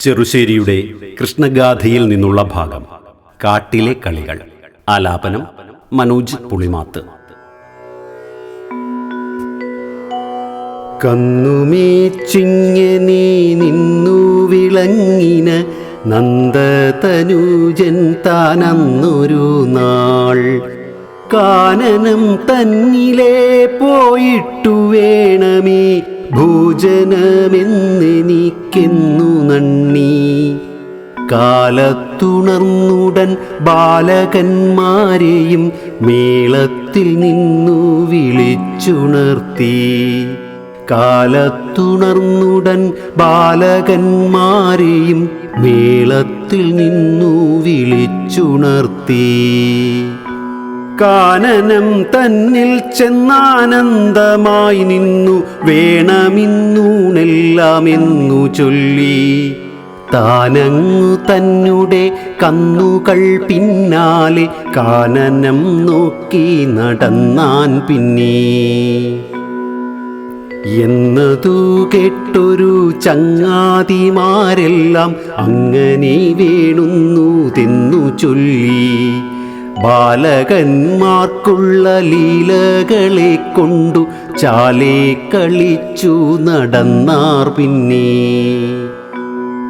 ചെറുശ്ശേരിയുടെ കൃഷ്ണഗാഥയിൽ നിന്നുള്ള ഭാഗം. കാട്ടിലെ കളികൾ. ആലാപനം. മനോജ് പുളിമാത്ത്. കന്നുമേച്ചിങ്ങനെ നിന്നു വിളങ്ങിന നന്ദതനുജൻ താനന്നൊരു നാൾ. കാനനം തന്നിലേ പോയിട്ടു വേണമേ ഭോജനമെന്നെനിക്കെന്നു നണ്ണി കാലത്തുണർന്നുടൻ ബാലകന്മാരെയും മേളത്തിൽ നിന്നു വിളിച്ചുണർത്തി. കാലത്തുണർന്നുടൻ ബാലകന്മാരെയും മേളത്തിൽ നിന്നു വിളിച്ചുണർത്തി. കാനനം തന്നിൽ ചെന്നാനന്ദമായി നിന്നു വേണമിന്നൂണെല്ലാം എന്നു ചൊല്ലി. താനങ്ങു തന്നുടെ കന്നുകൾ പിന്നാലെ കാനനം നോക്കി നടന്നാൻ പിന്നീ. എന്നതു കേട്ടൊരു ചങ്ങാതിമാരെല്ലാം അങ്ങനെ വേണുന്നു തെന്നു ചൊല്ലി. ബാലകന്മാർക്കുള്ള ലീലകളെ കൊണ്ടു ചാലേ കളിച്ചു നടന്നാർ പിന്നെ.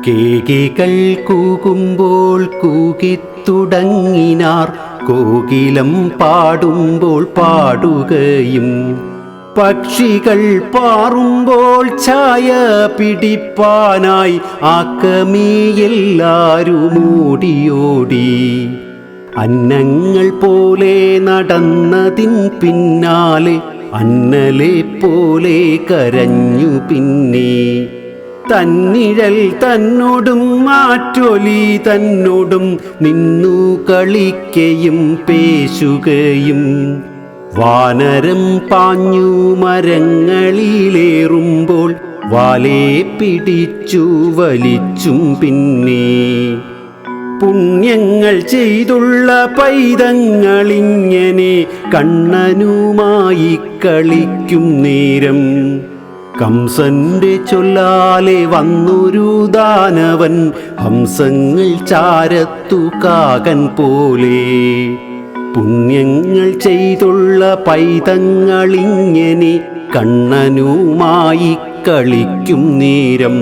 കേകികൾ കൂകുമ്പോൾ കൂകിത്തുടങ്ങിനാർ കോകിലം പാടുമ്പോൾ പാടുകയും. പക്ഷികൾ പാറുമ്പോൾ ഛായ പിടിപ്പാനായി ആക്കമേയെല്ലാരും ഓടിയോടി. അന്നങ്ങൾ പോലെ നടന്നതിൻ പിന്നാലെ അന്നലെ പോലെ കരഞ്ഞു പിന്നെ. തന്നിഴൽ തന്നോടും മാറ്റൊലി തന്നോടും നിന്നു കളിക്കയും പേശുകയും. വാനരം പാഞ്ഞു മരങ്ങളിലേറുമ്പോൾ വാലേ പിടിച്ചു വലിച്ചും പിന്നെ. പുണ്യങ്ങൾ ചെയ്തുള്ള പൈതങ്ങളിങ്ങനെ കണ്ണനുമായി കളിക്കും നേരം. കംസന്റെ ചൊല്ലാലെ വന്നൊരു ദാനവൻ ഹംസങ്ങൾ ചാരത്തു കാകൻ പോലെ. പുണ്യങ്ങൾ ചെയ്തുള്ള പൈതങ്ങളിങ്ങനെ കണ്ണനുമായി കളിക്കും നേരം.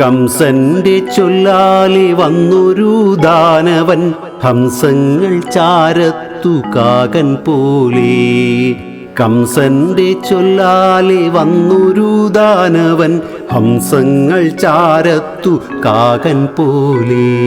കംസന്റെ ചൊല്ലാലി വന്നൊരു ദാനവൻ. ഹംസങ്ങൾ ചാരത്തു കാകൻ പോലെ. കംസന്റെ ചൊല്ലാലി വന്നൊരു ദാനവൻ. ഹംസങ്ങൾ ചാരത്തു കാകൻ പോലെ.